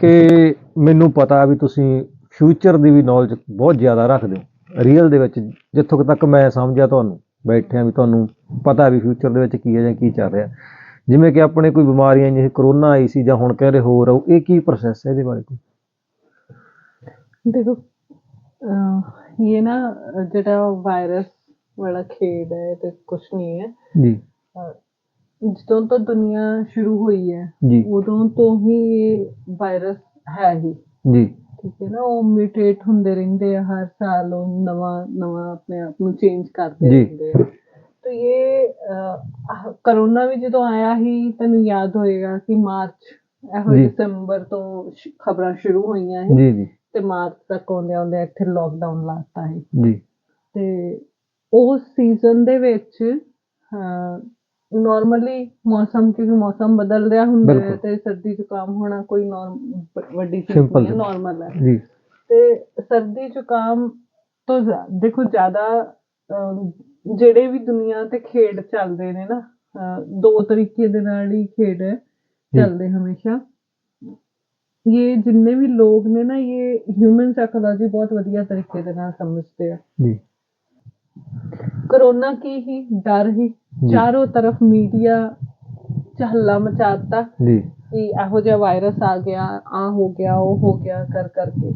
ਕਿ ਮੈਨੂੰ ਪਤਾ ਵੀ ਤੁਸੀਂ ਫਿਊਚਰ ਦੀ ਵੀ ਨੌਲੇਜ ਬਹੁਤ ਜ਼ਿਆਦਾ ਰੱਖਦੇ ਹੋ। ਰੀਅਲ ਦੇ ਵਿੱਚ ਜਿੱਥੋਂ ਤੱਕ ਮੈਂ ਸਮਝਿਆ ਤੁਹਾਨੂੰ ਬੈਠਿਆਂ ਵੀ ਤੁਹਾਨੂੰ ਪਤਾ ਵੀ ਫਿਊਚਰ ਦੇ ਵਿੱਚ ਕੀ ਹੈ ਜਾਂ ਕੀ ਚੱਲ ਰਿਹਾ। ਜਿਵੇਂ ਕਿ ਆਪਣੇ ਕੋਈ ਬਿਮਾਰੀਆਂ ਜਿਵੇਂ ਕਰੋਨਾ ਆਈ ਸੀ ਜਾਂ ਹੁਣ ਕਹਿ ਰਹੇ ਹੋਰ ਆਊ ਇਹ ਕੀ ਪ੍ਰੋਸੈਸ ਹੈ ਇਹਦੇ ਬਾਰੇ ਕੋਈ? ਦੇਖੋ ਇਹ ਨਾ ਜਿਹੜਾ ਵਾਇਰਸ ਵਾਲਾ ਖੇਡ ਹੈ ਤੇ ਕੁਛ ਨਹੀਂ ਹੈ। ਜੀ। ਜਦੋਂ ਤੋਂ ਦੁਨੀਆ ਸ਼ੁਰੂ ਹੋਈ ਹੈ ਜੀ। ਉਦੋਂ ਤੋਂ ਹੀ ਇਹ ਵਾਇਰਸ ਹੈ ਹੀ। ਜੀ। ਠੀਕ ਹੈ ਨਾ ਉਹ ਮਿਊਟੇਟ ਹੁੰਦੇ ਰਹਿੰਦੇ ਆ ਹਰ ਸਾਲ ਉਹ ਨਵਾਂ ਨਵਾਂ ਆਪਣੇ ਆਪ ਨੂੰ ਚੇਂਜ ਕਰਦੇ ਜੀ। ਰਹਿੰਦੇ ਆ। ਤਾਂ ਇਹ ਅਹ, ਕਰੋਨਾ ਵੀ ਜਦੋਂ ਆਇਆ ਹੀ ਤੈਨੂੰ ਯਾਦ ਹੋਏਗਾ ਕਿ ਮਾਰਚ ਇਹੋ ਜੀ। ਦਸੰਬਰ ਤੋਂ ਖਬਰਾਂ ਸ਼ੁਰੂ ਹੋਈਆਂ ਸੀ। ਜੀ ਜੀ। ਤੇ ਮਾਰਚ ਤੱਕ ਆਉਂਦੇ ਆਉਂਦੇ ਇੱਥੇ ਲੋਕਡਾਊਨ ਲਾਤਾ ਸੀ। ਜੀ। ਤੇ ਉਸ ਸੀਜ਼ਨ ਦੇ ਵਿੱਚ ਨਾਰਮਲੀ ਮੌਸਮ ਕਿਉਂਕਿ ਮੌਸਮ ਬਦਲ ਰਿਹਾ ਹੁੰਦਾ ਹੈ ਬਿਲਕੁਲ। ਤੇ ਸਰਦੀ ਜ਼ੁਕਾਮ ਹੋਣਾ ਕੋਈ ਨਾਰਮ ਵੱਡੀ ਚੀਜ਼ Simple ਨਹੀਂ ਜੀ। ਨਾਰਮਲ ਹੈ ਜੀ ਤੇ ਸਰਦੀ ਜ਼ੁਕਾਮ ਤੋਂ ਜ਼ਿਆ- ਦੇਖੋ ਜ਼ਿਆਦਾ ਅਮ, ਜਿਹੜੇ ਵੀ ਦੁਨੀਆ ਤੇ ਖੇਡ ਚੱਲਦੇ ਨੇ ਨਾ ਅਹ, ਦੋ ਤਰੀਕੇ ਦੇ ਨਾਲ ਹੀ ਖੇਡ ਚੱਲਦੇ ਹਮੇਸ਼ਾ ਇਹ ਜਿੰਨੇ ਵੀ ਲੋਕ ਨੇ ਨਾ ਇਹ ਹਿਊਮਨ ਸਾਈਕੋਲੋਜੀ ਬਹੁਤ ਵਧੀਆ ਤਰੀਕੇ ਦੇ ਨਾਲ ਸਮਝਦੇ ਆ ਜੀ ਕਰੋਨਾ ਕੀ ਹੀ ਡਰ ਹੀ। ਚਾਰੋਂ ਤਰਫ ਮੀਡੀਆ ਚਹੱਲਾ ਮਚਾਤਾ ਜੀ। ਕਿ ਇਹੋ ਜਿਹਾ ਵਾਇਰਸ ਆ ਗਿਆ ਆ ਹੋ ਗਿਆ ਉਹ ਹੋ ਗਿਆ ਕਰ ਕਰਕੇ।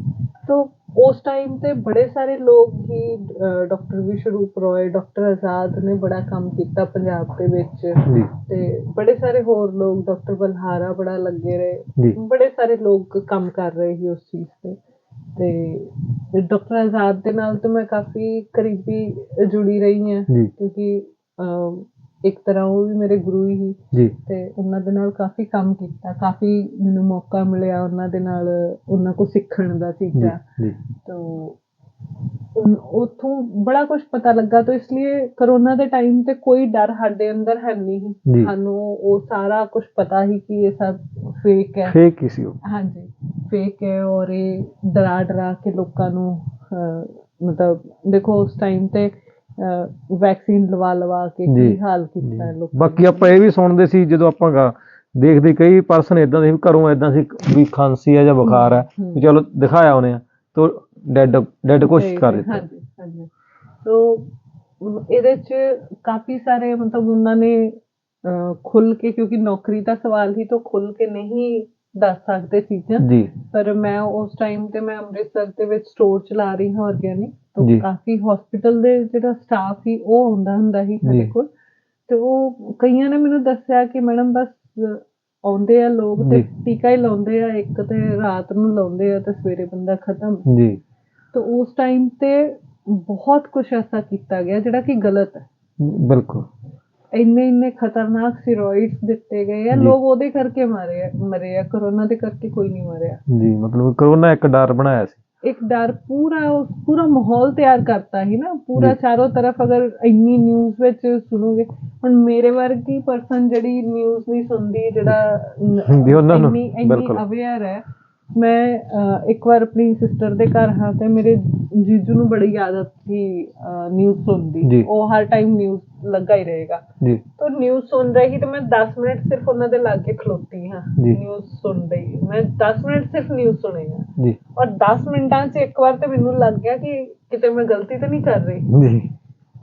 ਤੋ ਉਸ ਟਾਈਮ ਤੇ ਬੜੇ ਸਾਰੇ ਲੋਕ ਹੀ ਡਾਕਟਰ ਵਿਸ਼ਵਰੂਪ ਰੋਏ ਡਾਕਟਰ ਆਜ਼ਾਦ ਨੇ ਬੜਾ ਕੰਮ ਕੀਤਾ ਪੰਜਾਬ ਦੇ ਵਿੱਚ। ਤੇ ਬੜੇ ਸਾਰੇ ਹੋਰ ਲੋਕ ਡਾਕਟਰ ਬਲਹਾਰਾ ਬੜਾ ਲੱਗੇ ਰਹੇ। ਬੜੇ ਸਾਰੇ ਲੋਕ ਕੰਮ ਕਰ ਰਹੇ ਸੀ ਉਸ ਚੀਜ਼ ਤੇ। ਤੇ ਡਾਕਟਰ ਆਜ਼ਾਦ ਦੇ ਨਾਲ ਤਾਂ ਮੈਂ ਕਾਫੀ ਕਰੀਬੀ ਜੁੜੀ ਰਹੀ ਹਾਂ। ਕਿਉਂਕਿ ਇੱਕ ਤਰ੍ਹਾਂ ਉਹ ਵੀ ਮੇਰੇ ਗੁਰੂ ਹੀ ਸੀ ਜੀ। ਤੇ ਉਹਨਾਂ ਦੇ ਨਾਲ ਕਾਫੀ ਕੰਮ ਕੀਤਾ ਕਾਫੀ ਮੈਨੂੰ ਮੌਕਾ ਮਿਲਿਆ ਉਹਨਾਂ ਦੇ ਨਾਲ ਉਹਨਾਂ ਕੋਲ ਸਿੱਖਣ ਦਾ ਚੀਜ਼ਾਂ। ਜੀ ਤੋ ਉੱਥੋਂ ਬੜਾ ਕੁਝ ਪਤਾ ਲੱਗਾ ਤਾਂ ਇਸ ਲਈ ਕਰੋਨਾ ਦੇ ਟਾਈਮ ਤੇ ਕੋਈ ਡਰ ਸਾਡੇ ਅੰਦਰ ਹੈ ਨਹੀਂ। ਸਾਨੂੰ ਉਹ ਸਾਰਾ ਕੁਝ ਪਤਾ ਹੀ ਕਿ ਇਹ ਸਭ ਫੇਕ ਹੈ। ਫੇਕ ਹੀ ਸੀ ਉਹ। ਹਾਂਜੀ ਫੇਕ ਹੈ ਔਰ ਇਹ ਡਰਾ ਡਰਾ ਕੇ ਲੋਕਾਂ ਨੂੰ ਮਤਲਬ ਦੇਖੋ ਉਸ ਟਾਈਮ ਤੇ ਵੈਕਸੀਨ ਲਵਾ ਲਵਾ ਕੇ ਕੀ ਹਾਲ ਕੀਤਾ ਹੈ ਲੋਕਾਂ ਬਾਕੀ ਆਪਾਂ ਇਹ ਵੀ ਸੁਣਦੇ ਸੀ ਜਦੋਂ ਆਪਾਂ ਗਾ- ਦੇਖਦੇ ਕਈ ਪਰਸਨ ਇਦਾਂ ਦੇ ਘਰੋਂ ਇਦਾਂ ਸੀ ਵੀ ਖਾਂਸੀ ਆ ਜਾਂ ਬੁਖਾਰ ਆ। ਵੀ ਚਲੋ ਦਿਖਾਇਆ ਉਹਨੇ ਤੋ ਡੈਡ ਡੈਡ ਕੋਸ਼ਿਸ਼ ਕਰ ਦਿੱਤਾ ਹਾਂਜੀ ਹਾਂਜੀ। ਤੋ ਇਹਦੇ ਚ ਕਾਫੀ ਸਾਰੇ ਮਤਲਬ ਉਹਨਾਂ ਨੇ ਖੁੱਲ ਕੇ ਕਿਉਂਕਿ ਨੌਕਰੀ ਦਾ ਸਵਾਲ ਹੀ ਤਾਂ ਖੁੱਲ ਕੇ ਨਹੀਂ ਦੱਸ ਸਕਦੇ ਚੀਜ਼ਾਂ। ਜੀ। ਪਰ ਮੈਂ ਉਸ ਟਾਈਮ ਤੇ ਮੈਂ ਅੰਮ੍ਰਿਤਸਰ ਦੇ ਵਿੱਚ ਸਟੋਰ ਚਲਾ ਰਹੀ ਹਾਂ ਆਰਗੈਨਿਕ ਤੋਂ ਜੀ। ਕਾਫੀ ਹਸਪੀਟਲ ਦੇ ਜਿਹੜਾ ਸਟਾਫ ਸੀ ਉਹ ਹੁੰਦਾ ਹੁੰਦਾ ਸੀ ਸਾਡੇ ਜੀ। ਕੋਲ। ਤੇ ਉਹ ਕਈਆਂ ਨੇ ਮੈਨੂੰ ਦੱਸਿਆ ਕਿ ਮੈਡਮ ਬਸ ਆਉਂਦੇ ਆ ਲੋਕ ਤੇ ਜੀ। ਟੀਕਾ ਹੀ ਲਾਉਂਦੇ ਆ ਇੱਕ ਤੇ ਰਾਤ ਨੂੰ ਲਾਉਂਦੇ ਆ ਤੇ ਸਵੇਰੇ ਬੰਦਾ ਖਤਮ। ਜੀ। ਤੇ ਉਸ ਟਾਈਮ ਤੇ ਬਹੁਤ ਕੁਝ ਐਸਾ ਕੀਤਾ ਗਿਆ ਜਿਹੜਾ ਕਿ ਗਲਤ ਹੈ। ਬਿਲਕੁਲ। ਇੰਨੇ ਇੰਨੇ ਖਤਰਨਾਕ ਸਟੀਰੋਇਡਸ ਦਿੱਤੇ ਗਏ ਆ। ਜੀ। ਲੋਕ ਉਹਦੇ ਕਰਕੇ ਮਾਰੇ ਆ ਮਰੇ ਆ। ਕਰੋਨਾ ਦੇ ਕਰਕੇ ਕੋਈ ਨਹੀਂ ਮਰਿਆ। ਜੀ ਮਤਲਬ ਕਰੋਨਾ ਇੱਕ ਡਰ ਬਣਾਇਆ ਸੀ। ਇੱਕ ਡਰ ਪੂਰਾ ਉਹ ਪੂਰਾ ਮਾਹੌਲ ਤਿਆਰ ਕਰਤਾ ਹੀ ਨਾ ਪੂਰਾ। ਚਾਰੋਂ ਤਰਫ ਅਗਰ ਇੰਨੀ ਨਿਊਜ਼ ਵਿੱਚ ਸੁਣੋਗੇ ਹੁਣ ਮੇਰੇ ਵਰਗੀ ਪਰਸਨ ਜਿਹੜੀ ਨਿਊਜ਼ ਨਹੀਂ ਸੁਣਦੀ ਜਿਹੜਾ ਜੀ, ਉਹਨਾਂ ਨੂੰ, ਇੰਨੀ। ਅਵੇਅਰ ਹੈ ਮੈਂ ਇੱਕ ਵਾਰ ਆਪਣੀ ਸਿਸਟਰ ਦੇ ਘਰ ਹਾਂ ਤੇ ਮੇਰੇ ਜੀਜੂ ਨੂੰ ਬੜੀ ਆਦਤ ਸੀ ਨਿਊਜ਼ ਸੁਣਨ ਜੀ। ਦੀ ਉਹ ਹਰ ਟਾਈਮ ਨਿਊਜ਼ ਲੱਗਾ ਹੀ ਰਹੇਗਾ। ਜੀ। ਤਾਂ ਨਿਊਜ਼ ਸੁਣ ਰਹੀ ਤੇ ਮੈਂ 10 ਮਿੰਟ ਸਿਰਫ ਉਹਨਾਂ ਦੇ ਲਾਗੇ ਖਲੋਤੀ ਹਾਂ। ਨਿਊਜ਼ ਸੁਣ ਰਹੀ। ਮੈਂ 10 ਮਿੰਟ ਸਿਰਫ ਨਿਊਜ਼ ਸੁਣੇਗਾ ਜੀ। ਔਰ 10 ਮਿੰਟਾਂ 'ਚ ਇੱਕ ਵਾਰ ਤੇ ਮੈਨੂੰ ਲੱਗ ਗਿਆ ਕਿ ਕਿਤੇ ਮੈਂ ਗਲਤੀ ਤਾਂ ਨਹੀਂ ਕਰ ਰਹੀ। ਜੀ।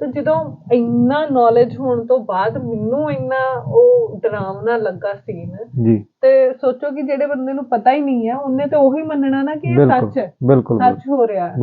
ਤੇ ਜਦੋਂ ਇੰਨਾ ਨੌਲੇਜ ਹੋਣ ਤੋਂ ਬਾਅਦ ਮੈਨੂੰ ਇੰਨਾ ਉਹ ਡਰਾਵਨਾ ਲੱਗਾ ਸੀਨ ਜੀ। ਤੇ ਸੋਚੋ ਕਿ ਜਿਹੜੇ ਬੰਦੇ ਨੂੰ ਪਤਾ ਹੀ ਨਹੀਂ ਹੈ ਉਹਨੇ ਤੇ ਉਹੀ ਮੰਨਣਾ ਨਾ ਕਿ ਇਹ ਸੱਚ ਹੈ। ਬਿਲਕੁਲ। ਸੱਚ ਹੋ ਰਿਹਾ। ਹੈ